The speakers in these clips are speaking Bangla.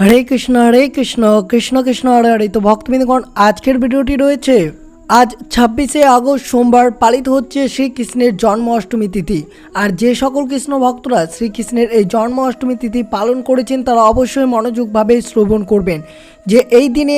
হরে কৃষ্ণ হরে কৃষ্ণ কৃষ্ণ কৃষ্ণ, হরে হরে। তো ভক্তবৃন্দগণ, আজকের ভিডিওটি রয়েছে। আজ ছাব্বিশে আগস্ট, সোমবার পালিত হচ্ছে শ্রীকৃষ্ণের জন্ম অষ্টমী তিথি। আর যে সকল কৃষ্ণ ভক্তরা শ্রীকৃষ্ণের এই জন্ম অষ্টমী তিথি পালন করেছেন, তারা অবশ্যই মনোযোগভাবে শ্রবণ করবেন। যে এই দিনে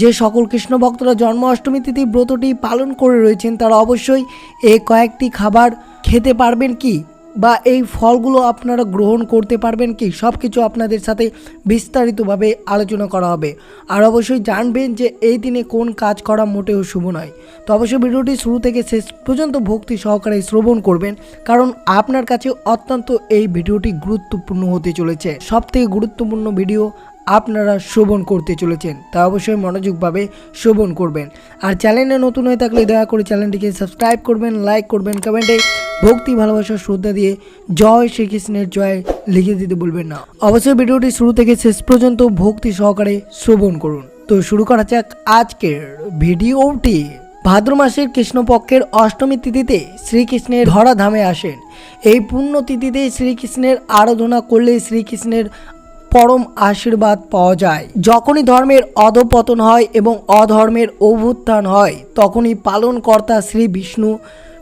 যে সকল কৃষ্ণ ভক্তরা জন্ম অষ্টমী তিথি ব্রতটি পালন করে রয়েছেন, তারা অবশ্যই এই কয়েকটি খাবার খেতে পারবেন কি? বা এই ফলগুলো আপনারা গ্রহণ করতে পারবেন কি? সব কিছু আপনাদের সাথে বিস্তারিতভাবে আলোচনা করা হবে। আর অবশ্যই জানবেন যে এই দিনে কোন কাজ করা মোটেও শুভ নয়। তো অবশ্যই ভিডিওটি শুরু থেকে শেষ পর্যন্ত ভক্তি সহকারে শ্রবণ করবেন, কারণ আপনার কাছে অত্যন্ত এই ভিডিওটি গুরুত্বপূর্ণ হতে চলেছে। সব থেকে গুরুত্বপূর্ণ ভিডিও আপনারা শ্রবণ করতে চলেছেন, তা অবশ্যই মনোযোগভাবে শ্রবণ করবেন। আর চ্যানেলে নতুন হয়ে থাকলে দয়া করে চ্যানেলটিকে সাবস্ক্রাইব করবেন, লাইক করবেন, কমেন্টে ভক্তি, ভালোবাসা, শ্রদ্ধা দিয়ে জয় শ্রীকৃষ্ণের জয় লিখে দিতে বলবেন না। অবশ্যই ভিডিওটি শুরু থেকে শেষ পর্যন্ত ভক্তি সহকারে শ্রবণ করুন। তো শুরু করা যাক আজকের ভিডিওটি। ভাদ্র মাসের কৃষ্ণপক্ষের অষ্টমী তিথিতে শ্রীকৃষ্ণের ধরাধামে আসেন। এই পুণ্য তিথিতে শ্রীকৃষ্ণের আরাধনা করলে শ্রীকৃষ্ণের পরম আশীর্বাদ পাওয়া যায়। যখনই ধর্মের অধপতন হয় এবং অধর্মের অভ্যুত্থান হয়, তখনই পালনকর্তা শ্রী বিষ্ণু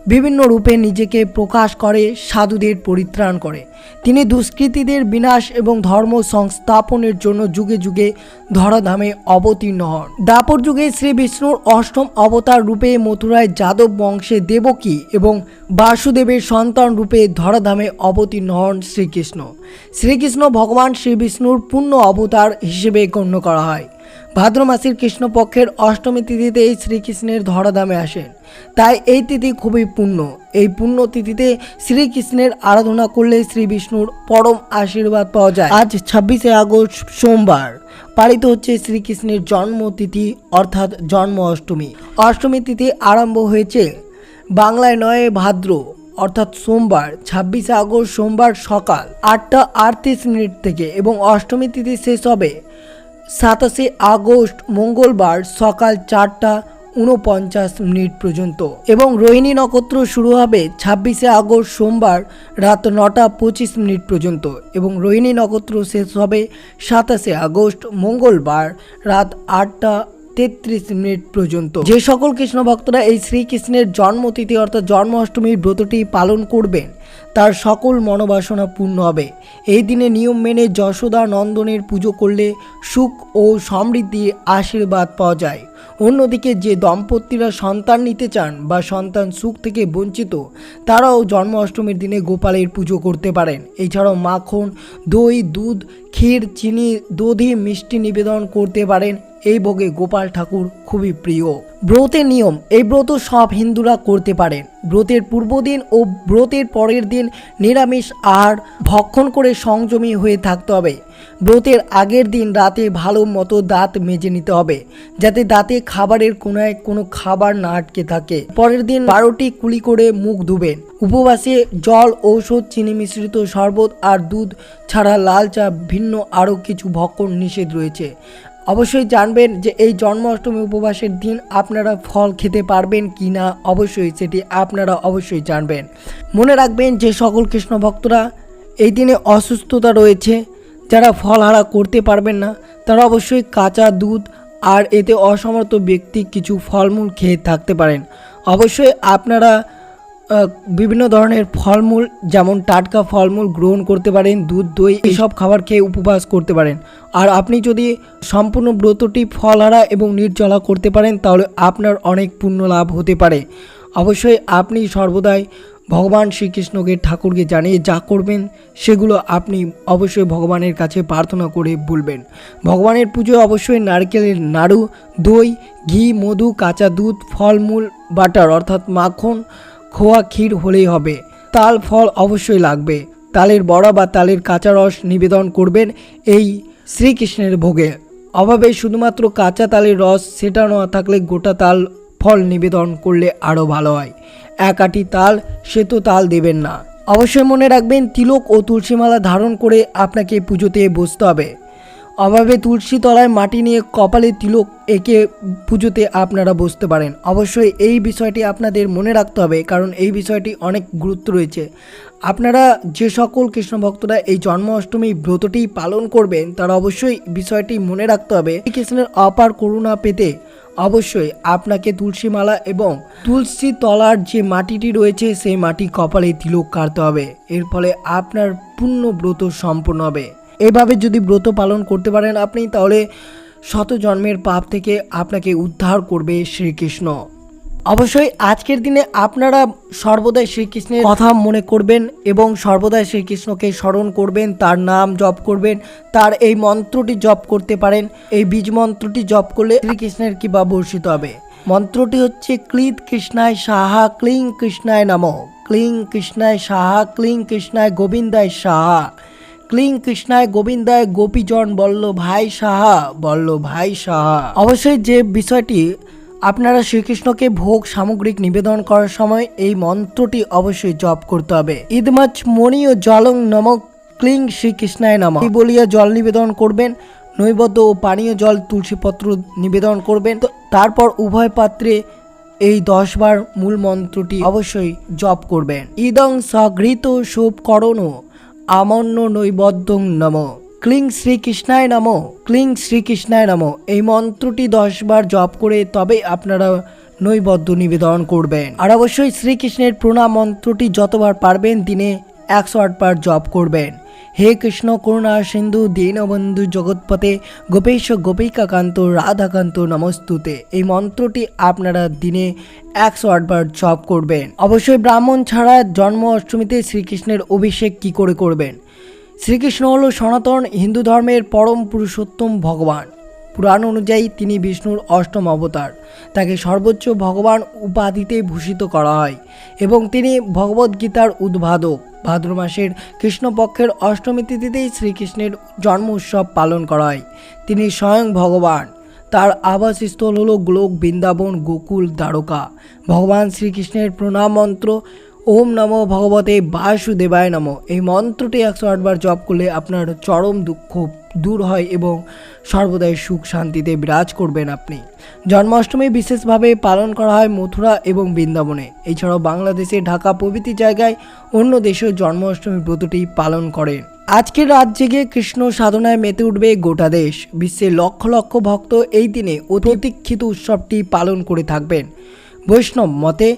বিভিন্ন রূপে নিজেকে প্রকাশ করে, সাধুদের পরিত্রাণ করে। তিনি দুষ্কৃতীদের বিনাশ এবং ধর্ম সংস্থাপনের জন্য যুগে যুগে ধরাধামে অবতীর্ণ হন। দাপর যুগে শ্রী বিষ্ণুর অষ্টম অবতার রূপে মথুরায় যাদব বংশে দেবকী এবং বাসুদেবের সন্তান রূপে ধরাধামে অবতীর্ণ হন শ্রীকৃষ্ণ। শ্রীকৃষ্ণ ভগবান শ্রী বিষ্ণুর পূর্ণ অবতার হিসেবে গণ্য করা হয়। ভাদ্র মাসের কৃষ্ণপক্ষের অষ্টমী তিথিতে এই শ্রীকৃষ্ণের ধরাধামে আসেন। তাই এই তিথি খুবই পূর্ণ। এই পূর্ণ তিথিতে শ্রীকৃষ্ণের আরাধনা করলে শ্রী বিষ্ণুর পরম আশীর্বাদ পাওয়া যায়। আজ ছাব্বিশে আগস্ট, সোমবার। পালিত হচ্ছে শ্রীকৃষ্ণের জন্মতিথি অর্থাৎ জন্ম অষ্টমী। অষ্টমী তিথি আরম্ভ হয়েছে বাংলায় নয়, ভাদ্র, অর্থাৎ সোমবার, ছাব্বিশে আগস্ট, সোমবার সকাল আটটা আটত্রিশ মিনিট থেকে এবং অষ্টমী তিথি শেষ হবে সাতাশে আগস্ট মঙ্গলবার সকাল চারটা উনপঞ্চাশ মিনিট পর্যন্ত। এবং রোহিণী নক্ষত্র শুরু হবে ছাব্বিশে আগস্ট সোমবার রাত নটা পঁচিশ মিনিট পর্যন্ত। এবং রোহিণী নক্ষত্র শেষ হবে সাতাশে আগস্ট মঙ্গলবার রাত আটটা তেত্রিশ মিনিট পর্যন্ত। যে সকল কৃষ্ণ ভক্তরা এই শ্রীকৃষ্ণের জন্মতিথি অর্থাৎ জন্মাষ্টমীর ব্রতটি পালন করবেন, তার সকল মনোবাসনা পূর্ণ হবে। এই দিনে নিয়ম মেনে যশোদা নন্দনের পুজো করলে সুখ ও সমৃদ্ধির আশীর্বাদ পাওয়া যায়। অন্যদিকে যে দম্পতিরা সন্তান নিতে চান বা সন্তান সুখ থেকে বঞ্চিত, তারাও জন্মাষ্টমীর দিনে গোপালের পুজো করতে পারেন। এছাড়াও মাখন, দই, দুধ, ক্ষীর, চিনি, দধি, মিষ্টি নিবেদন করতে পারেন। এই ভোগে গোপাল ঠাকুর খুবই প্রিয়। ব্রতের নিয়ম, এই ব্রত সব হিন্দুরা করতে পারেন ব্রতের পূর্বদিন ও ব্রতের পরের দিন নিরামিষ আর ভক্ষণ করে সংযমী হয়ে থাকতে হবে। ব্রতের আগের দিন রাতে ভালো মতো দাঁত মেজে নিতে হবে, যাতে দাঁতে খাবারের কোনায় কোনো খাবার না আটকে থাকে। পরের দিন বারোটি কুলি করে মুখ ধুবেন। উপবাসে জল, ঔষধ, চিনি মিশ্রিত শরবত আর দুধ ছাড়া লাল চা ভিন্ন আরও কিছু ভক্ষণ নিষেধ রয়েছে। অবশ্যই জানবেন যে এই জন্মাষ্টমী উপবাসের দিন আপনারা ফল খেতে পারবেন কি না, অবশ্যই সেটি আপনারা অবশ্যই জানবেন। মনে রাখবেন যে সকল কৃষ্ণ ভক্তরা এই দিনে অসুস্থতা রয়েছে, যারা ফলহারা করতে পারবেন না, তারা অবশ্যই কাঁচা দুধ আর এতে অসমর্থ ব্যক্তি কিছু ফলমূল খেয়ে থাকতে পারেন। অবশ্যই আপনারা বিভিন্ন ধরনের ফলমূল, যেমন টাটকা ফলমূল গ্রহণ করতে পারেন, দুধ, দই, এইসব খাবার খেয়ে উপবাস করতে পারেন। আর আপনি যদি সম্পূর্ণ ব্রতটি ফলহারা এবং নির্জলা করতে পারেন, তাহলে আপনার অনেক পুণ্য লাভ হতে পারে। অবশ্যই আপনি সর্বদাই ভগবান শ্রীকৃষ্ণকে, ঠাকুরকে জানিয়ে যা করবেন, সেগুলো আপনি অবশ্যই ভগবানের কাছে প্রার্থনা করে বলবেন। ভগবানের পুজো অবশ্যই নারকেলের নাড়ু, দই, ঘি, মধু, কাঁচা দুধ, ফলমূল, বাটার, অর্থাৎ মাখন খোয়া ক্ষীর হলেই হবে। তাল ফল অবশ্যই লাগবে। তালের বড়া বা তালের কাঁচা রস নিবেদন করবেন এই শ্রীকৃষ্ণের ভোগে। অভাবে শুধুমাত্র কাঁচা তালের রস সেটা না থাকলে গোটা তাল ফল নিবেদন করলে আরও ভালো হয়। এক আটি তাল, সে তো তাল দেবেন না। অবশ্যই মনে রাখবেন, তিলক ও তুলসীমালা ধারণ করে আপনাকে পুজোতে বসতে হবে। অভাবে তুলসী তলায় মাটি নিয়ে কপালে তিলক, এঁকে পুজোতে আপনারা বসতে পারেন। অবশ্যই এই বিষয়টি আপনাদের মনে রাখতে হবে, কারণ এই বিষয়টি অনেক গুরুত্ব রয়েছে। আপনারা যে সকল কৃষ্ণ ভক্তরা এই জন্মাষ্টমী ব্রতটি পালন করবেন, তারা অবশ্যই বিষয়টি মনে রাখতে হবে। কৃষ্ণের অপার করুণা পেতে অবশ্যই আপনাকে তুলসী মালা এবং তুলসী তলার যে মাটিটি রয়েছে, সেই মাটি কপালে তিলক কাটতে হবে। এর ফলে আপনার পূর্ণ ব্রত সম্পূর্ণ হবে। এভাবে যদি ব্রত পালন করতে পারেন আপনি, তাহলে শত জন্মের পাপ থেকে আপনাকে উদ্ধার করবে শ্রীকৃষ্ণ। অবশ্যই আজকের দিনে আপনারা সর্বদাই শ্রীকৃষ্ণের কথা মনে করবেন এবং সর্বদাই শ্রীকৃষ্ণকে স্মরণ করবেন, তার নাম জপ করবেন, তার এই মন্ত্রটি জপ করতে পারেন। এই বীজ মন্ত্রটি জপ করলে শ্রীকৃষ্ণের কিবা বর্ষিত হবে। মন্ত্রটি হচ্ছে ক্লিদ কৃষ্ণায় সাহা ক্লিং কৃষ্ণায় নম। ক্লিং কৃষ্ণায় সাহা, ক্লিং কৃষ্ণায় গোবিন্দায় সাহা। ক্লিং কৃষ্ণায়, গোবিন্দায়, গোপীজন বল্ল ভাই সাহা বল্ল ভাই সাহা। অবশ্যই যে বিষয়টি আপনারা শ্রীকৃষ্ণকে ভোগ সামগ্রিক নিবেদন করার সময় এই মন্ত্রটি অবশ্যই জপ করতে হবে। ইদমাচ মণি ও জলং নমক ক্লিং শ্রীকৃষ্ণায় নাম। এই বলিয়া জল নিবেদন করবেন, নৈবদ্য ও পানীয় জল তুলসীপত্র নিবেদন করবেন। তো তারপর উভয় পাত্রে এই দশ বার মূল মন্ত্রটি অবশ্যই জপ করবেন। ইদং সঘৃত শুভ করণ। আমন্য নৈবদ্যং নম। ক্লিং শ্রীকৃষ্ণায় নম, ক্লিং শ্রীকৃষ্ণায় নম। এই মন্ত্রটি দশবার জপ করে তবে আপনারা নৈবদ্য নিবেদন করবেন। আর অবশ্যই শ্রীকৃষ্ণের প্রণাম মন্ত্রটি যতবার পারবেন দিনে একশো বার জপ করবেন। হে কৃষ্ণ করুণা সিন্ধু দীনবন্ধু জগৎপথে গোপেশ গোপিকাকান্ত রাধাকান্ত নমস্তুতে। এই মন্ত্রটি আপনারা দিনে একশো আটবার জপ করবেন। অবশ্যই ব্রাহ্মণ ছাড়া জন্ম অষ্টমীতে শ্রীকৃষ্ণের অভিষেক কি করে করবেন? শ্রীকৃষ্ণ হল সনাতন হিন্দু ধর্মের পরম পুরুষোত্তম ভগবান। পুরাণ অনুযায়ী তিনি বিষ্ণুর অষ্টম অবতার। তাকে সর্বোচ্চ ভগবান উপাধিতে ভূষিত করা হয় এবং তিনি ভগবদ্গীতার উদ্ভাদক। ভাদ্র মাসের কৃষ্ণপক্ষের অষ্টমী তিথিতেই শ্রীকৃষ্ণের জন্ম উৎসব পালন করা হয়। তিনি স্বয়ং ভগবান। তার আবাসস্থল হলো গোলক বৃন্দাবন গোকুল দ্বারকা। ভগবান শ্রীকৃষ্ণের প্রণাম মন্ত্র ওম নমো ভগবতে বাসুদেবায় নম। এই মন্ত্রটি একশো আটবার জপ করলে আপনার চরম দুঃখ দূর হয় এবং সর্বদাই সুখ শান্তিতে বিরাজ করবেন আপনি। জন্মাষ্টমী বিশেষভাবে পালন করা হয় মথুরা এবং বৃন্দাবনে। এছাড়াও বাংলাদেশে ঢাকা প্রভৃতি জায়গায় অন্য দেশেও জন্মাষ্টমী ব্রতটি পালন করেন আজকের রাত জেগে কৃষ্ণ সাধনায় মেতে উঠবে গোটা দেশ। বিশ্বের লক্ষ লক্ষ ভক্ত এই দিনে অতিক্ষিত উৎসবটি পালন করে থাকবেন। বৈষ্ণব মতে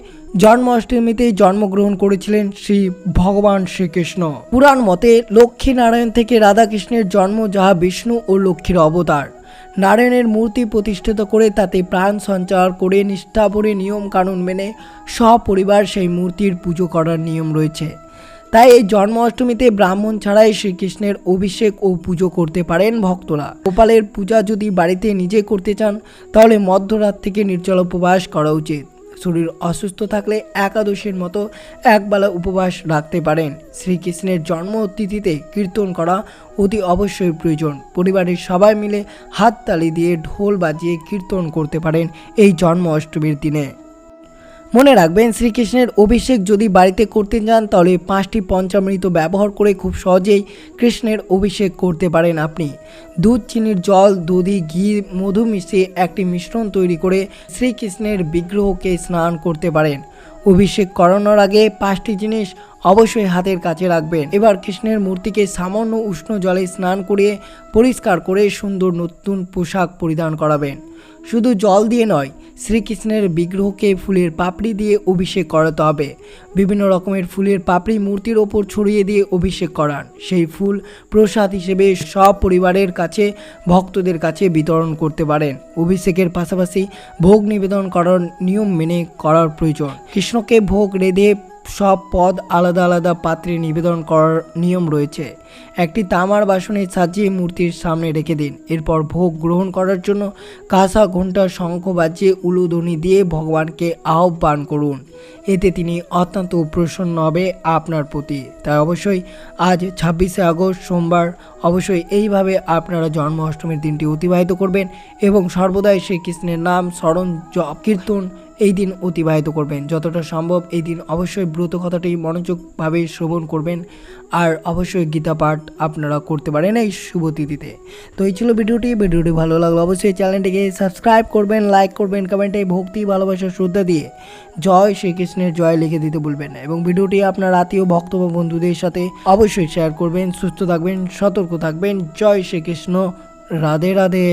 জন্মাষ্টমীতে জন্মগ্রহণ করেছিলেন শ্রী ভগবান শ্রীকৃষ্ণ। পুরাণ মতে লক্ষ্মী নারায়ণ থেকে রাধাকৃষ্ণের জন্ম যাহা বিষ্ণু ও লক্ষ্মীর অবতার। নারায়ণের মূর্তি প্রতিষ্ঠিত করে তাতে প্রাণ সঞ্চার করে নিষ্ঠাভরে নিয়ম কানুন মেনে সপরিবার সেই মূর্তির পুজো করার নিয়ম রয়েছে। তাই এই জন্মাষ্টমীতে ব্রাহ্মণ ছাড়াই শ্রীকৃষ্ণের অভিষেক ও পুজো করতে পারেন ভক্তরা। গোপালের পূজা যদি বাড়িতে নিজে করতে চান, তাহলে মধ্যরাত থেকে নির্জল উপবাস করা উচিত। শরীর অসুস্থ থাকলে একাদশীর মতো একবেলা উপবাস রাখতে পারেন। শ্রীকৃষ্ণের জন্ম অতিথিতে কীর্তন করা অতি অবশ্যই প্রয়োজন। পরিবারের সবাই মিলে হাততালি দিয়ে ঢোল বাজিয়ে কীর্তন করতে পারেন এই জন্ম অষ্টমীর দিনে। মনে রাখবেন, শ্রীকৃষ্ণের অভিষেক যদি বাড়িতে করতে যান, তাহলে পাঁচটি পঞ্চামৃত ব্যবহার করে খুব সহজেই কৃষ্ণের অভিষেক করতে পারেন আপনি। দুধ, চিনির জল, দুধি, ঘি, মধু মিশিয়ে একটি মিশ্রণ তৈরি করে শ্রীকৃষ্ণের বিগ্রহকে স্নান করতে পারেন। অভিষেক করানোর আগে পাঁচটি জিনিস অবশ্যই হাতের কাছে রাখবেন। এবার কৃষ্ণের মূর্তিকে সামান্য উষ্ণ জলে স্নান করিয়ে পরিষ্কার করে সুন্দর নতুন পোশাক পরিধান করাবেন। শুধু জল দিয়ে নয়, শ্রীকৃষ্ণের বিগ্রহকে ফুলের পাপড়ি দিয়ে অভিষেক করাতে হবে। বিভিন্ন রকমের ফুলের পাপড়ি মূর্তির ওপর ছড়িয়ে দিয়ে অভিষেক করান। সেই ফুল প্রসাদ হিসেবে সব পরিবারের কাছে, ভক্তদের কাছে বিতরণ করতে পারেন। অভিষেকের পাশাপাশি ভোগ নিবেদন করার নিয়ম মেনে করার প্রয়োজন। কৃষ্ণকে ভোগ রেঁধে সব পদ আলাদা আলাদা পাত্রে নিবেদন করার নিয়ম রয়েছে। একটি তামার বাসনে সাজিয়ে মূর্তির সামনে রেখে দিন। এরপর ভোগ গ্রহণ করার জন্য কাঁসা, ঘণ্টা, শঙ্খ বাজিয়ে উলুধ্বনি দিয়ে ভগবানকে আহ্বান করুন। এতে তিনি অত্যন্ত প্রসন্ন হবে আপনার প্রতি। তাই অবশ্যই আজ ছাব্বিশে আগস্ট সোমবার অবশ্যই এইভাবে আপনারা জন্মাষ্টমীর দিনটি অতিবাহিত করবেন এবং সর্বদাই শ্রীকৃষ্ণের নাম স্মরণ কীর্তন এই দিন অতিবাহিত করবেন। যতটা সম্ভব এই দিন অবশ্যই ব্রত কথাটি মনোযোগভাবে শ্রবণ করবেন আর অবশ্যই গীতা পাঠ আপনারা করতে পারেন এই শুভ তিথিতে। তো এই ছিল ভিডিওটি। ভিডিওটি ভালো লাগল অবশ্যই চ্যানেলটিকে সাবস্ক্রাইব করবেন, লাইক করবেন, কমেন্টে ভক্তি, ভালোবাসা, শ্রদ্ধা দিয়ে জয় শ্রীকৃষ্ণের জয় লিখে দিতে ভুলবেন না এবং ভিডিওটি আপনার আত্মীয়, ভক্ত বা বন্ধুদের সাথে অবশ্যই শেয়ার করবেন। সুস্থ থাকবেন, সতর্ক থাকবেন। জয় শ্রীকৃষ্ণ। রাধে রাধে।